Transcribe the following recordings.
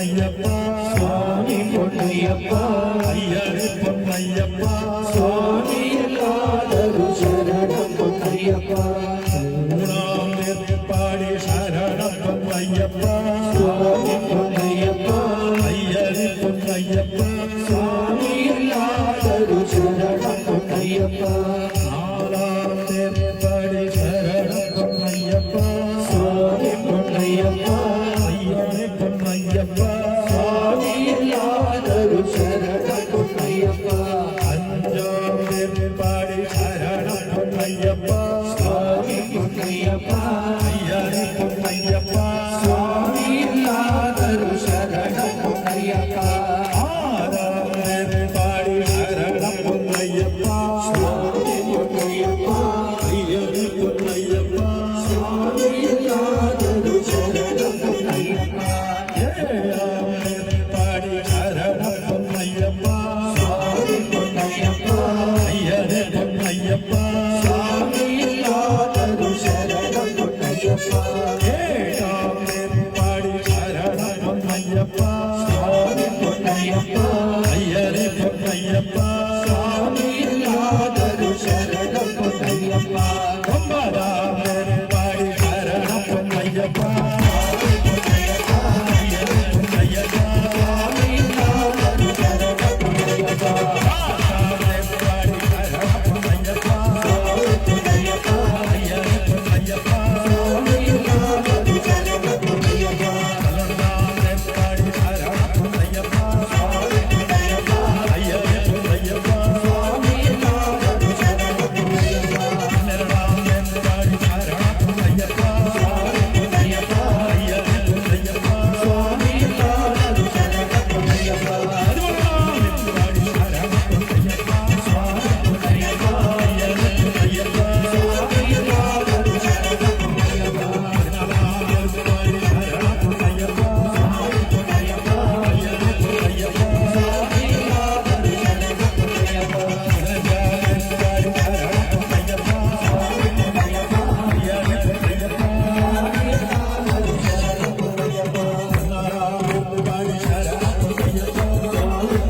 பொன்னையப்பா சுவாமி பொன்னையப்பா ஐயரு பொன்னையப்பா சுவாமி எல்லாதரு சரணம் பொன்னையப்பா. மூணாம் பாடி சரணம் பொன்னையப்பா.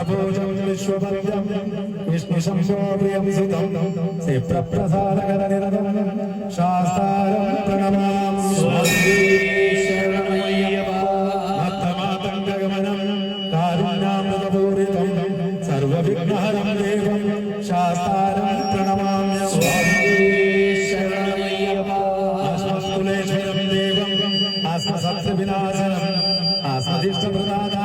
प्रभूजं विश्वपद्यं विष्णुशम्भो प्रियं सुतं श्रीप्रप्रसादकरनिरतं शास्तारं प्रणमां स्वस्ति शरणमय्यपात्तमातङ्गगमनं कारुण्यामृतपूरितं सर्वविघ्नहरं देवं शास्तारं प्रणमाम्य स्वामी शरणमय्यपास्मस्तुलेश्वरं देवम् आस्मसत्सविनाशनम् आस्मधिष्ठप्रदाता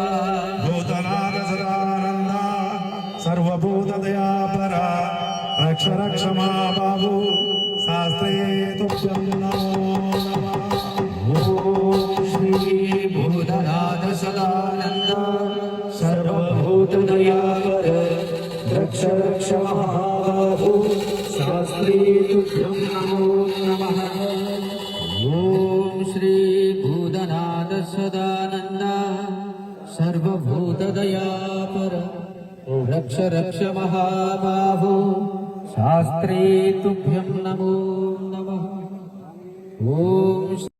क्षरक्षमा रक्ष बाबू शास्त्रे तुभ्यं नमो ॐ श्री भूतनाथ सदानन्द सर्वभूतदयाकर रक्ष रक्ष महाबाहु शास्त्री तुभ्यं नमो नमः। ॐ श्री भूतनाथ सदानन्द सर्वभूतदयापर रक्ष रक्ष महाबाहु शास्त्री तुभ्यं नमो नमः। ॐ